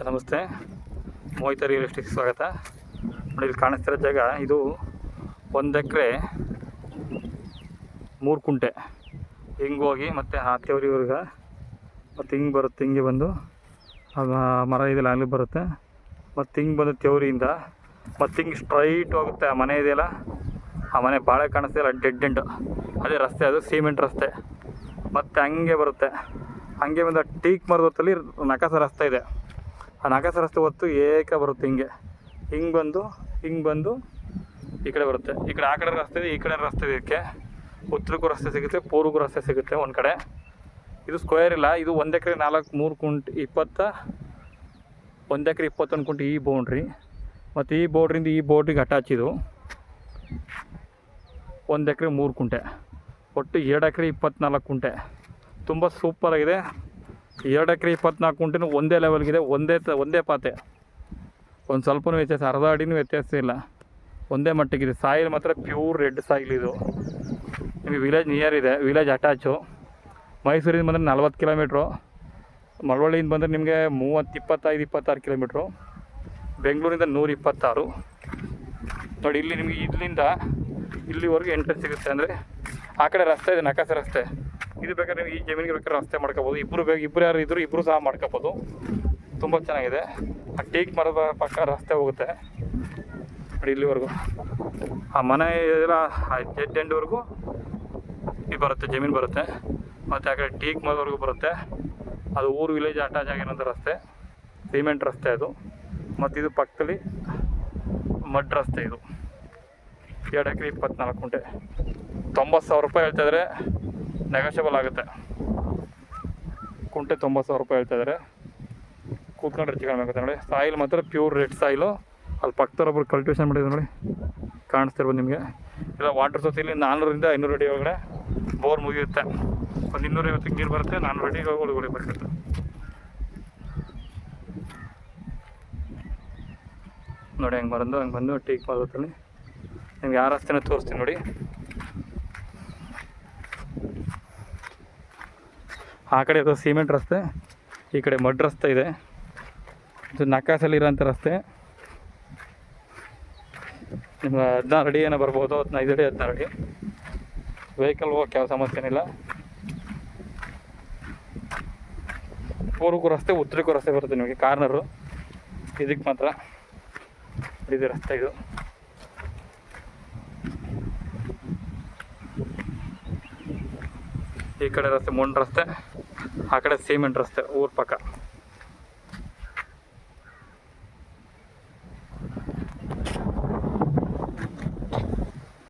ನಮಸ್ತೆ. ಮೋಹಿತ real estate ಸ್ವಾಗತ. ನೋಡಿ, ಇಲ್ಲಿ ಕಾಣಿಸ್ತಿರೋ ಜಾಗ, ಇದು ಒಂದು ಎಕರೆ ಮೂರು ಕುಂಟೆ. ಹಿಂಗೆ ಹೋಗಿ ಮತ್ತು ಆ ತೆವರಿವರೆಗೆ ಮತ್ತು ಹಿಂಗೆ ಬರುತ್ತೆ, ಹಿಂಗೆ ಬಂದು. ಮರ ಇದೆಲ್ಲ ಅಲ್ಲಿ ಬರುತ್ತೆ. ಮತ್ತು ಹಿಂಗೆ ಬಂದು ತೆವರಿಯಿಂದ, ಮತ್ತು ಹಿಂಗೆ ಸ್ಟ್ರೈಟ್ ಹೋಗುತ್ತೆ ಆ ಮನೆ ಇದೆಯಲ್ಲ ಆ ಮನೆ ಭಾಳ ಕಾಣಿಸ್ತಿಲ್ಲ ಡೆಡ್ ಎಂಡ್ ಅದೇ ರಸ್ತೆ ಅದು ಸಿಮೆಂಟ್ ರಸ್ತೆ. ಮತ್ತು ಹಂಗೆ ಬರುತ್ತೆ. ಹಂಗೆ ಬಂದು ಟೀಕ್ ಮರದಲ್ಲಿ ಹೊತ್ತಲ್ಲಿ ನಕಾಸ ರಸ್ತೆ ಇದೆ. ಆ ನಾಗಸ ರಸ್ತೆ ಹೊತ್ತು ಏಕ ಬರುತ್ತೆ ಹಿಂಗೆ. ಹಿಂಗೆ ಬಂದು ಹಿಂಗೆ ಬಂದು ಈ ಕಡೆ ಬರುತ್ತೆ. ಈ ಕಡೆ ಆ ಕಡೆ ರಸ್ತೆ ಈ ಕಡೆ ರಸ್ತೆ ಇದೆ ಇದಕ್ಕೆ. ಉತ್ತರಕ್ಕೂ ರಸ್ತೆ ಸಿಗುತ್ತೆ, ಪೂರ್ವಕ್ಕೂ ರಸ್ತೆ ಸಿಗುತ್ತೆ ಒಂದು ಕಡೆ. ಇದು ಸ್ಕ್ವೇರ್ ಇಲ್ಲ, ಇದು ಒಂದು ಎಕರೆ ನಾಲ್ಕು ಮೂರು ಕುಂಟ್ ಇಪ್ಪತ್ತ, ಒಂದು ಎಕರೆ ಇಪ್ಪತ್ತೊಂದು ಕುಂಟೆ ಈ ಬೌಂಡ್ರಿ ಮತ್ತು ಈ ಬೌಂಡ್ರಿಂದ ಈ ಬೌಂಡ್ರಿಗೆ ಅಟ್ಯಾಚ್ ಇದು ಒಂದು ಎಕರೆ ಮೂರು ಕುಂಟೆ. ಒಟ್ಟು ಎರಡು ಎಕರೆ ಇಪ್ಪತ್ನಾಲ್ಕು ಕುಂಟೆ. ತುಂಬ ಸೂಪರಾಗಿದೆ ಎರಡು ಎಕರೆ ಇಪ್ಪತ್ನಾಲ್ಕು ಕುಂಟಿನ ಒಂದೇ ಲೆವೆಲ್ಗಿದೆ ಒಂದೇ ತ, ಒಂದೇ ಪಾತೆ. ಒಂದು ಸ್ವಲ್ಪನೂ ವ್ಯತ್ಯಾಸ, ಅರ್ಧ ಅಡಿನೂ ವ್ಯತ್ಯಾಸ ಇಲ್ಲ. ಒಂದೇ ಮಟ್ಟಿಗಿದೆ. ಸಾಯಿಲ್ ಮಾತ್ರ ಪ್ಯೂರ್ ರೆಡ್ ಸಾಯಿಲ್ ಇದು. ನಿಮಗೆ ವಿಲೇಜ್ ನಿಯರ್ ಇದೆ ವಿಲೇಜ್ ಅಟ್ಯಾಚು ಮೈಸೂರಿಂದ ಬಂದರೆ ನಲ್ವತ್ತು ಕಿಲೋಮೀಟ್ರು ಮಳವಳ್ಳಿಯಿಂದ ಬಂದರೆ ನಿಮಗೆ ಮೂವತ್ತು ಇಪ್ಪತ್ತೈದು, ಇಪ್ಪತ್ತಾರು ಕಿಲೋಮೀಟ್ರು ಬೆಂಗಳೂರಿಂದ ನೂರ ಇಪ್ಪತ್ತಾರು ನೋಡಿ, ಇಲ್ಲಿ ನಿಮಗೆ ಇಲ್ಲಿಂದ ಇಲ್ಲಿವರೆಗೂ ಎಂಟ್ರೆನ್ಸ್ ಸಿಗುತ್ತೆ. ಅಂದರೆ ಆ ಕಡೆ ರಸ್ತೆ ಇದೆ, ನಕಾಸ ರಸ್ತೆ. ಇದು ಬೇಕಾದ್ರೆ ನೀವು ಈ ಜಮೀನಿಗೆ ಬೇಕಾದ್ರೆ ರಸ್ತೆ ಮಾಡ್ಕೋಬೋದು. ಇಬ್ಬರು ಬೇಕು ಇಬ್ಬರು ಯಾರು ಇದ್ರು ಇಬ್ಬರು ಸಹ ಮಾಡ್ಕೋಬೋದು. ತುಂಬ ಚೆನ್ನಾಗಿದೆ. ಆ ಟೀಕ್ ಮರದ ಪಕ್ಕ ರಸ್ತೆ ಹೋಗುತ್ತೆ. ನೋಡಿ ಇಲ್ಲಿವರೆಗೂ. ಆ ಮನೆ ಎಲ್ಲ ಜೆಡ್ ಎಂಡ್ವರೆಗೂ ಇದು ಬರುತ್ತೆ, ಜಮೀನು ಬರುತ್ತೆ. ಮತ್ತು ಆ ಕಡೆ ಟೀಕ್ ಮರದವರೆಗೂ ಬರುತ್ತೆ. ಅದು ಊರು ವಿಲೇಜ್ ಅಟ್ಯಾಚ್ ಆಗಿರೋಂಥ ರಸ್ತೆ. ಸಿಮೆಂಟ್ ರಸ್ತೆ ಅದು. ಮತ್ತು ಇದು ಪಕ್ಕದಲ್ಲಿ ಮಡ್ ರಸ್ತೆ ಇದು. ಎರಡು ಎಕರೆ ಇಪ್ಪತ್ನಾಲ್ಕು ಗುಂಟೆ. ತೊಂಬತ್ತು ಸಾವಿರ ರೂಪಾಯಿ ಹೇಳ್ತಾಯಿದ್ರೆ ನೆಗೋಷಿಯಬಲ್ ಆಗುತ್ತೆ. ಕುಂಟೆ ತೊಂಬತ್ತು ಸಾವಿರ ರೂಪಾಯಿ ಹೇಳ್ತಾಯಿದ್ದಾರೆ ಕೂತ್ಕೊಂಡ್ರೆ ಚಿಕನ್ ನೋಡಿ ಸಾಯಿಲ್ ಮಾತ್ರ ಪ್ಯೂರ್ ರೆಡ್ ಸಾಯಿಲು. ಅಲ್ಲಿ ಪಕ್ಕದೊಬ್ಬರು ಕಲ್ಟಿವೇಷನ್ ಮಾಡಿದ್ರು ನೋಡಿ. ಕಾಣಿಸ್ತಿರ್ಬೋದು ನಿಮಗೆ. ಇಲ್ಲ ವಾಟರ್ ಸೋರ್ಸ್ ಇಲ್ಲಿ ನಾನ್ನೂರಿಂದ ಐನೂರು ಅಡಿ ಒಳಗಡೆ ಬೋರ್ ಮುಗಿಯುತ್ತೆ. ಒಂದು ಇನ್ನೂರೈವತ್ತು ನೀರು ಬರುತ್ತೆ ನಾನ್ನೂರು ಅಡಿ ಒಳಗಡೆ ಬರುತ್ತೆ ನೋಡಿ, ಹಂಗೆ ಬಂದು ಹಂಗೆ ಬಂದು ಟೀಕ್ ಮಾಡಿ ನಿಮ್ಗೆ ಯಾವ ರಸ್ತೆನೇ ತೋರಿಸ್ತೀನಿ ನೋಡಿ. ಆ ಕಡೆ ಅದು ಸಿಮೆಂಟ್ ರಸ್ತೆ, ಈ ಕಡೆ ಮಡ್ ರಸ್ತೆ ಇದೆ. ಇದು ನಕಾಸಲ್ಲಿರೋಂಥ ರಸ್ತೆ. ನಿಮ್ಮ ಹದಿನಾರು ಅಡಿ ಏನೋ ಬರ್ಬೋದು, ಹದಿನೈದು ಅಡಿ, ಹದಿನಾರು ಅಡಿ. ವೆಹಿಕಲ್ ಹೋಗಕ್ಕೆ ಯಾವ ಸಮಸ್ಯೆ ಏನಿಲ್ಲ ಪೂರ್ವಕ್ಕೂ ರಸ್ತೆ ಉತ್ತರಕ್ಕೂ ರಸ್ತೆ ಬರುತ್ತೆ ನಿಮಗೆ, ಕಾರ್ನರು. ಇದಕ್ಕೆ ಮಾತ್ರ ಇದು ರಸ್ತೆ ಇದು. ಈ ಕಡೆ ರಸ್ತೆ, ಮುಂಡ್ ರಸ್ತೆ. ಆ ಕಡೆ ಸಿಮೆಂಟ್ ರಸ್ತೆ ಊರ ಪಕ್ಕ